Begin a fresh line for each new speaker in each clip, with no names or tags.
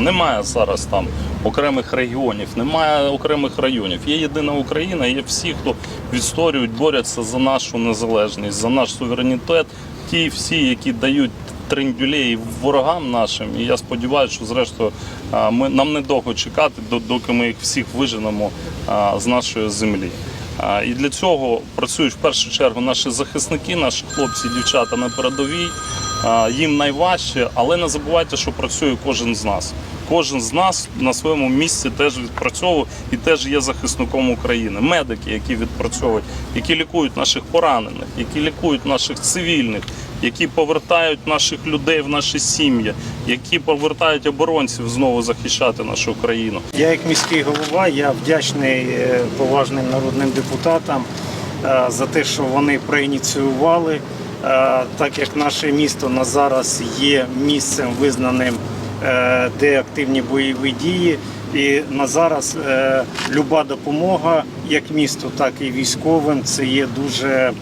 Немає зараз там окремих регіонів, немає окремих районів. Є єдина Україна, є всі, хто відстоюють, борються за нашу незалежність, за наш суверенітет. Ті всі, які дають трендюлей ворогам нашим. І я сподіваюся, що зрештою ми нам недовго чекати, доки ми їх всіх виженемо з нашої землі. І для цього працюють в першу чергу наші захисники, наші хлопці, дівчата на передовій. Їм найважче, але не забувайте, що працює кожен з нас. Кожен з нас на своєму місці теж відпрацьовує і теж є захисником України. Медики, які відпрацьовують, які лікують наших поранених, які лікують наших цивільних, які повертають наших людей в наші сім'ї, які повертають оборонців знову захищати нашу країну.
Я як міський голова, я вдячний е, поважним народним депутатам е, за те, що вони проініціювали, е, так як наше місто на зараз є місцем визнаним, де активні бойові дії. І на зараз е, люба допомога, як місту, так і військовим, це є дуже е,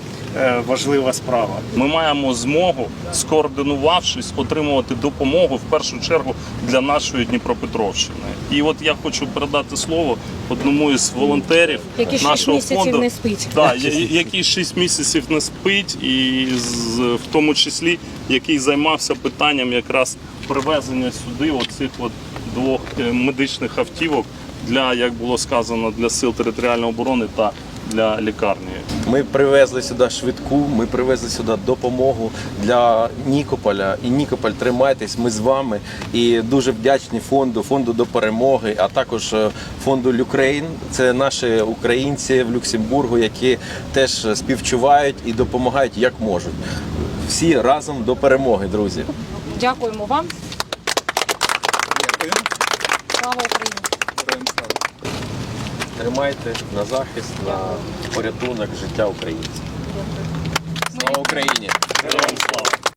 важлива справа.
Ми маємо змогу, скоординувавшись, отримувати допомогу в першу чергу для нашої Дніпропетровщини. І от я хочу передати слово одному із волонтерів
Який
нашого
місяців
фонду,
не спить.
Да, який 6 місяців не спить, і з, в тому числі який займався питанням якраз привезення сюди оцих от двох е, медичних автівок для, як було сказано, для сил територіальної оборони та для лікарні.
Ми привезли сюди швидку, ми привезли сюди допомогу для Нікополя. І Нікополь, тримайтесь, ми з вами. І дуже вдячні фонду, фонду до перемоги, а також е, фонду Люкрейн. Це наші українці в Люксембургу, які теж співчувають і допомагають як можуть. Всі разом до перемоги, друзі.
Дякуємо вам. Слава Україні!
Тримайте на захист, на порятунок життя українців. Слава Україні!
Героям слава!